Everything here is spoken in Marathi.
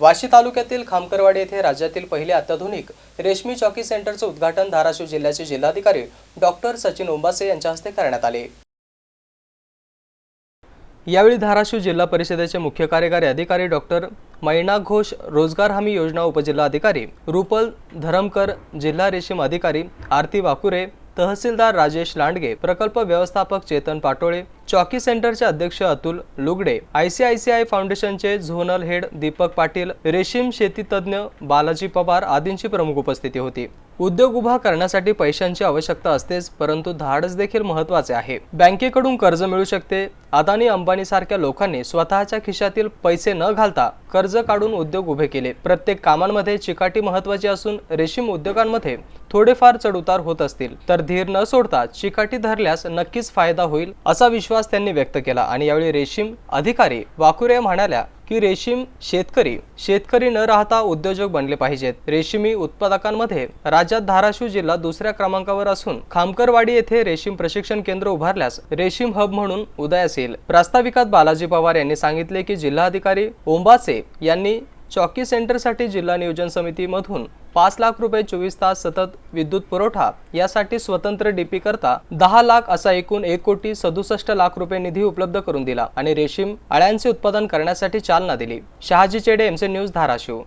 वाशी तालुक्यातील खामकरवाडी येथे राज्यातील पहिले अत्याधुनिक रेशमी चॉकी सेंटरचे उद्घाटन धाराशिव जिल्ह्याचे जिल्हाधिकारी डॉक्टर सचिन ओंबासे यांच्या हस्ते करण्यात आले. यावेळी धाराशिव जिल्हा परिषदेचे मुख्य कार्यकारी अधिकारी डॉक्टर मैना घोष रोजगार हमी योजना उपजिल्हाधिकारी रुपल धरमकर जिल्हा रेशीम अधिकारी आरती वाकुरे तहसीलदार राजेश लांडगे प्रकल्प व्यवस्थापक चेतन पाटोळे चॉकी सेंटरचे अध्यक्ष अतुल लुगडे आयसीआयसीआय फाउंडेशनचे झोनल हेड दीपक पाटील रेशीम शेती तज्ज्ञ बालाजी पवार आदींची प्रमुख उपस्थिती होती. उद्योग उभा करण्यासाठी पैशांची आवश्यकता असतेच परंतु धाडस देखील महत्त्वाचे आहे. बँकेकडून कर्ज मिळू शकते अदानी अंबानी सारख्या लोकांनी स्वतःच्या खिशातील पैसे न घालता कर्ज काढून उद्योग उभे केले. प्रत्येक कामांमध्ये चिकाटी महत्वाची असून रेशीम उद्योगांमध्ये थोडेफार चढउतार होत असतील. तर धीर न सोडता चिकाटी धरल्यास नक्कीच फायदा होईल असा विश्वास त्यांनी व्यक्त केला. आणि यावेळी रेशीम अधिकारी वाकुरे म्हणाल्या की रेशीम शेतकरी शेतकरी न राहता उद्योजक बनले पाहिजेत. रेशीमी उत्पादकांमध्ये राज्यात धाराशिव जिल्हा दुसऱ्या क्रमांकावर असून खामकरवाडी येथे रेशीम प्रशिक्षण केंद्र उभारल्यास रेशीम हब म्हणून उदयास येईल प्रास्ताविकात बालाजी पवार यांनी सांगितले की जिल्हाधिकारी ओंबासे यांनी चॉकी सेंटरसाठी जिल्हा नियोजन समितीमधून पाच लाख रुपये चोवीस तास सतत विद्युत पुरवठा यासाठी स्वतंत्र डीपी करता दहा लाख असा एकूण एक कोटी सदुसष्ट लाख रुपये निधी उपलब्ध करून दिला आणि रेशीम अळ्यांचे उत्पादन करण्यासाठी चालना दिली. शहाजी चेडे एमसी न्यूज धाराशिव.